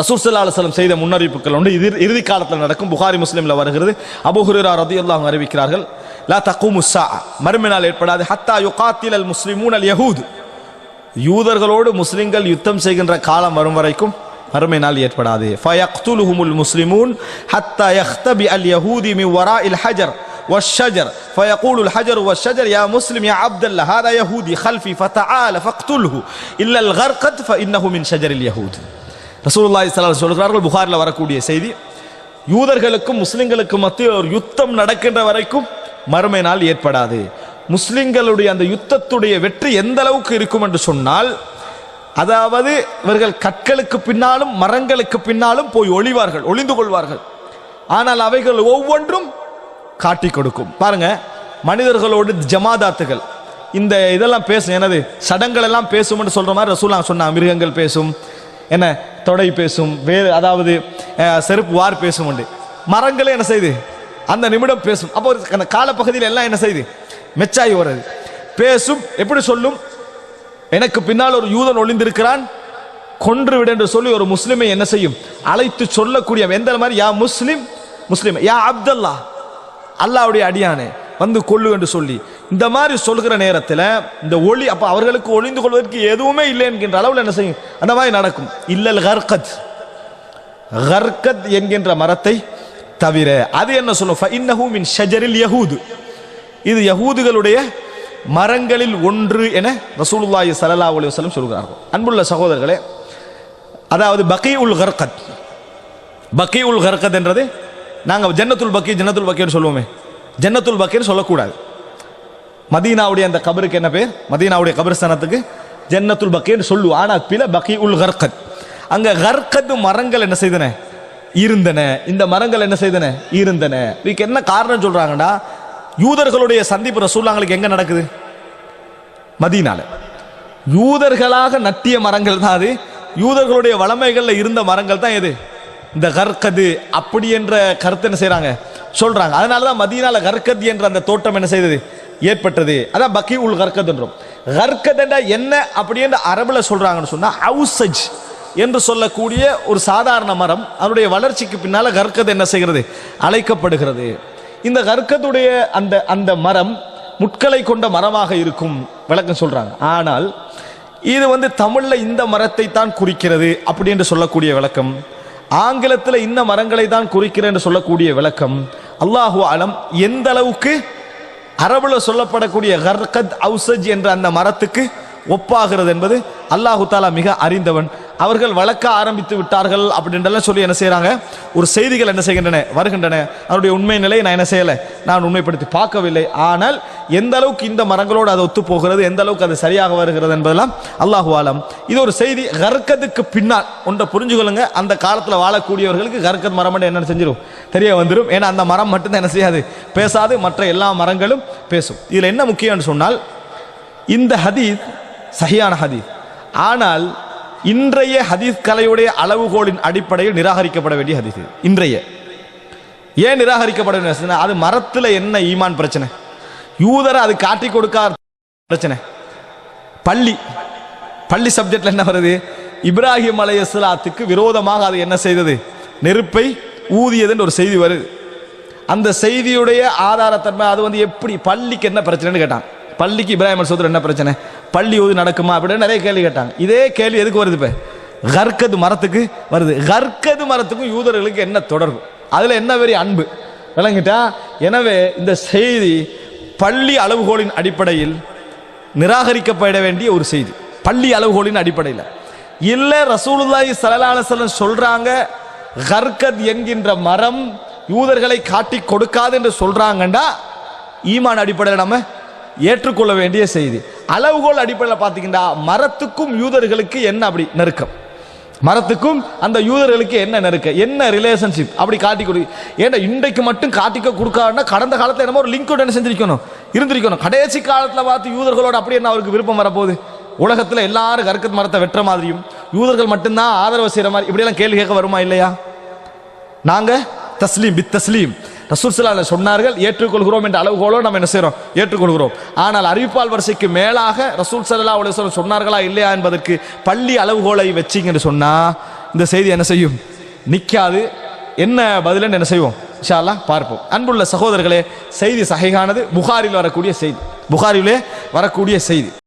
ரசூல் ஸல்லல்லாஹு அலைஹி வஸல்லம் செய்த முன்னறிவிப்புகள் உண்டு இது இறுதி காலத்தில் நடக்கும் புகாரி முஸ்லிம்ல வருகிறது அபூ ஹுரைரா ரலியல்லாஹு அன்ஹு அறிவிக்கிறார்கள் லா தக்கூமு ஸா மறுமைநாள் ஏற்படாது ஹத்தா யுகாத்தில் அல் முஸ்லிமூன் அல் யஹூத் யூதர்களோடு முஸ்லிம்கள் யுத்தம் செய்கின்ற காலம் வரும் வரைக்கும் மறுமை நாள் ஏற்படாது ஃபயக்துலுஹுமுல் முஸ்லிமூன் ஹத்தா யஹ்தபி அல் யஹூதி மின் வராஇல் ஹஜர் والشجر فيقول الحجر والشجر يا مسلم يا عبد الله هذا يهودي خلفي فتعال فاقتله إلا الغرقد فإنه من شجر اليهود ரசூல்லாய் ஸல்லல்லாஹு சொல்கிறார்கள் புகாரில் வரக்கூடிய செய்தி யூதர்களுக்கும் முஸ்லிம்களுக்கும் மத்தியில் ஒரு யுத்தம் நடக்கின்ற வரைக்கும் மறுமை நாள் ஏற்படாது. முஸ்லிம்களுடைய அந்த யுத்தத்துடைய வெற்றி எந்த அளவுக்கு இருக்கும் என்று சொன்னால் அதாவது இவர்கள் கற்களுக்கு பின்னாலும் மரங்களுக்கு பின்னாலும் போய் ஒளிவார்கள் ஒளிந்து கொள்வார்கள். ஆனால் அவைகள் ஒவ்வொன்றும் காட்டி கொடுக்கும். பாருங்க மனிதர்களோடு ஜமாதாத்துகள் இந்த இதெல்லாம் பேசும் எனது சடங்கள் எல்லாம் பேசும்னு சொல்ற மாதிரி ரசூலா சொன்னாங்க மிருகங்கள் பேசும் என்ன தொடை பேசும் வேறு அதாவது செருப்பு வார் பேசும் உண்டு. மரங்களே என்ன செய்யுது அந்த நிமிடம் பேசும். அப்போ ஒரு அந்த காலப்பகுதியில் எல்லாம் என்ன செய்யுது மெச்சாகி வர்றது பேசும் எப்படி சொல்லும்? எனக்கு பின்னால் ஒரு யூதன் ஒளிந்திருக்கிறான். கொன்று விட என்று சொல்லி ஒரு முஸ்லிமை என்ன செய்யும்? அழைத்து சொல்லக்கூடிய எந்த மாதிரி? யா முஸ்லிம் முஸ்லிம். யா அப்தல்லா. அல்லாவுடைய அடியானே. வந்து கொள்ளு என்று சொல்லி. இந்த மாதிரி சொல்கிற நேரத்தில் இந்த ஒளி அப்போ அவர்களுக்கு ஒளிந்து கொள்வதற்கு எதுவுமே இல்லை என்கின்ற அளவில் என்ன செய்யும்? அந்த மாதிரி நடக்கும். இல்லல் கர்கத். கர்கத் என்கின்ற மரத்தை தவிர அது என்ன சொல்லும்? ஃபஇன்னஹு மின் ஷஜரில் யஹூது. இது யஹூதுகளுடைய மரங்களில் ஒன்று என ரசூலுல்லாஹி ஸல்லல்லாஹு அலைஹி வஸல்லம் சொல்கிறார்கள். அன்புள்ள சகோதரர்களே அதாவது பக்கி உல் ஹர்கத் பக்கி உல் ஹர்கத் என்றது நாங்கள் ஜன்னத்துல் பக்கி ஜன்னத்துல் பக்கின்னு சொல்லுவோமே. ஜன்னத்துல் பக்கின்னு சொல்லக்கூடாது. மதீனாவுடைய அந்த கபருக்கு என்ன பேர்? மதீனாவுடைய கபர்ஸ்தானத்துக்கு ஜன்னத்துல் பக்கின்னு சொல்லுவோம் ஆனால் பில பக்கி உல் ஹர்கத் அங்கே கர்கத் மரங்கள் என்ன செய்தன? இருந்தன. இந்த மரங்கள் என்ன செய்தன? இருந்தன. இதுக்கு என்ன காரணம் சொல்கிறாங்கன்னா யூதர்களுடைய சந்திப்பு ரசூல்லாங்களுக்கு எங்கே நடக்குது? மதீனால. யூதர்களாக நட்டிய மரங்கள் தான் அது. யூதர்களுடைய வளமைகளில் இருந்த மரங்கள் தான் எது? இந்த கற்கது அப்படி என்ற கருத்து என்ன செய்கிறாங்க சொல்றாங்க. அதனால தான் மதீனால கர்கத் என்ற அந்த தோட்டம் என்ன செய்தது? ஏற்பட்டது. அதான் பக்கி உல் கர்கத் என்றோம். கர்கத் என்ன அப்படி என்று அரபுல சொல்றாங்கன்னு சொன்னா அவுசஜ் என்று சொல்லக்கூடிய ஒரு சாதாரண மரம் அதனுடைய வளர்ச்சிக்கு பின்னால கற்கத் என்ன செய்கிறது? அழைக்கப்படுகிறது. இந்த கற்கத்துடைய அந்த அந்த மரம் முட்களை கொண்ட மரமாக இருக்கும். விளக்கம் சொல்றாங்க. ஆனால் இது வந்து தமிழில் இந்த மரத்தை தான் குறிக்கிறது அப்படி என்று சொல்லக்கூடிய விளக்கம். ஆங்கிலத்தில் இந்த மரங்களை தான் குறிக்கிறது என்று சொல்லக்கூடிய விளக்கம். அல்லாஹு ஆலம் எந்த அளவுக்கு அரபுல சொல்லப்படக்கூடிய ஹர்கத் அவுசஜ் என்ற அந்த மரத்துக்கு ஒப்பாகிறது என்பது அல்லாஹு தாலா மிக அறிந்தவன். அவர்கள் வளர்க்க ஆரம்பித்து விட்டார்கள் அப்படின்றலாம் சொல்லி என்ன செய்கிறாங்க ஒரு செய்திகள் என்ன செய்கின்றன? வருகின்றன. அதனுடைய உண்மை நிலையை நான் என்ன செய்யலை? நான் உண்மைப்படுத்தி பார்க்கவில்லை. ஆனால் எந்த அளவுக்கு இந்த மரங்களோடு அது ஒத்து போகிறது எந்த அளவுக்கு அது சரியாக வருகிறது என்பதெல்லாம் அல்லாஹு ஆலம். இது ஒரு செய்தி கற்கதுக்கு பின்னால். ஒன்றை புரிஞ்சுக்கொள்ளுங்க அந்த காலத்தில் வாழக்கூடியவர்களுக்கு கற்கத் மரம் என்ன செஞ்சிடும் தெரிய வந்துடும் ஏன்னா அந்த மரம் மட்டும்தான் என்ன செய்யாது? பேசாது. மற்ற எல்லா மரங்களும் பேசும். இதில் என்ன முக்கியம்னு சொன்னால் இந்த ஹதீத் சரியான ஹதீத். ஆனால் இன்றைய ஹதீஸ் கலையுடைய அளவுகோலின் அடிப்படையில் நிராகரிக்கப்பட வேண்டிய ஹதீஸ் இன்றைய. ஏன் நிராகரிக்கப்பட வேண்டிய அது மரத்தில் என்ன ஈமான் பிரச்சனை? யூதரை அது காட்டி கொடுக்காத பிரச்சனை. பள்ளி. பள்ளி சப்ஜெக்ட்ல என்ன வருது? இப்ராஹிம் அலையஸ்லாத்துக்கு விரோதமாக அது என்ன செய்தது? நெருப்பை ஊதியதுன்னு ஒரு செய்தி வருது. அந்த செய்தியுடைய ஆதாரத்தன்மை அது வந்து எப்படி பள்ளிக்கு என்ன பிரச்சனைன்னு கேட்டான். பள்ளிக்கு இப்ராஹிம் சோதர் என்ன பிரச்சனை? பள்ளி ஊதி நடக்குமா அப்படின்னு நிறைய கேள்வி கேட்டாங்க. இதே கேள்வி எதுக்கு வருது இப்போ? கர்க்கது மரத்துக்கு வருது. கர்க்கது மரத்துக்கும் யூதர்களுக்கு என்ன தொடர்பு? அதில் என்ன பெரிய அன்பு? விளங்கிட்டா எனவே இந்த செய்தி பள்ளி அளவுகோலின் அடிப்படையில் நிராகரிக்கப்பட வேண்டிய ஒரு செய்தி. பள்ளி அளவுகோலின் அடிப்படையில். இல்லை ரசூலுல்லாஹி சலலாலசலம் சொல்கிறாங்க வஸல்லம் கர்கத் என்கின்ற மரம் யூதர்களை காட்டி கொடுக்காது என்று சொல்கிறாங்கண்டா ஈமான் அடிப்படையில் நம்ம ஏற்றுக்கொள்ள வேண்டிய செய்தி. அளவுகோல் அடிப்படையில் பார்த்தீங்கன்னா மரத்துக்கும் யூதர்களுக்கு என்ன அப்படி நெருக்கம்? மரத்துக்கும் அந்த யூதர்களுக்கு என்ன நெருக்க என்ன ரிலேஷன்ஷிப் அப்படி காட்டி கொடு. ஏன்னா இன்றைக்கு மட்டும் காட்டிக்க கொடுக்காருன்னா கடந்த காலத்தில் என்னமோ ஒரு லிங்க் என்ன செஞ்சிருக்கணும்? இருந்திருக்கணும். கடைசி காலத்தில் பார்த்து யூதர்களோட அப்படி என்ன அவருக்கு விருப்பம் வரப்போகுது? உலகத்தில் எல்லாரும் கற்கத் மரத்தை வெட்டுற மாதிரியும் யூதர்கள் மட்டும்தான் ஆதரவு செய்கிற மாதிரி இப்படியெல்லாம் கேள்வி கேட்க வருமா இல்லையா? நாங்கள் தஸ்லீம் பித் தஸ்லீம். ரசூல் சொன்னார்கள் ஏற்றுக்கொள்கிறோம் என்ற அளவுகோலோ நம்ம என்ன செய்கிறோம் ஏற்றுக்கொள்கிறோம். ஆனால் அறிவிப்பால் வரிசைக்கு மேலாக ரசூல் சல்லா அலைஹி சொன்னார்களா இல்லையா என்பதற்கு பள்ளி அளவுகோலை வச்சிங்கன்னு சொன்னா இந்த செய்தி என்ன செய்யும்? நிற்காது என்ன பதிலன்னு என்ன செய்வோம்? ஷாலா பார்ப்போம். அன்புள்ள சகோதரர்களே செய்தி சகைகானது புகாரில் வரக்கூடிய செய்தி. புகாரிலே வரக்கூடிய செய்தி.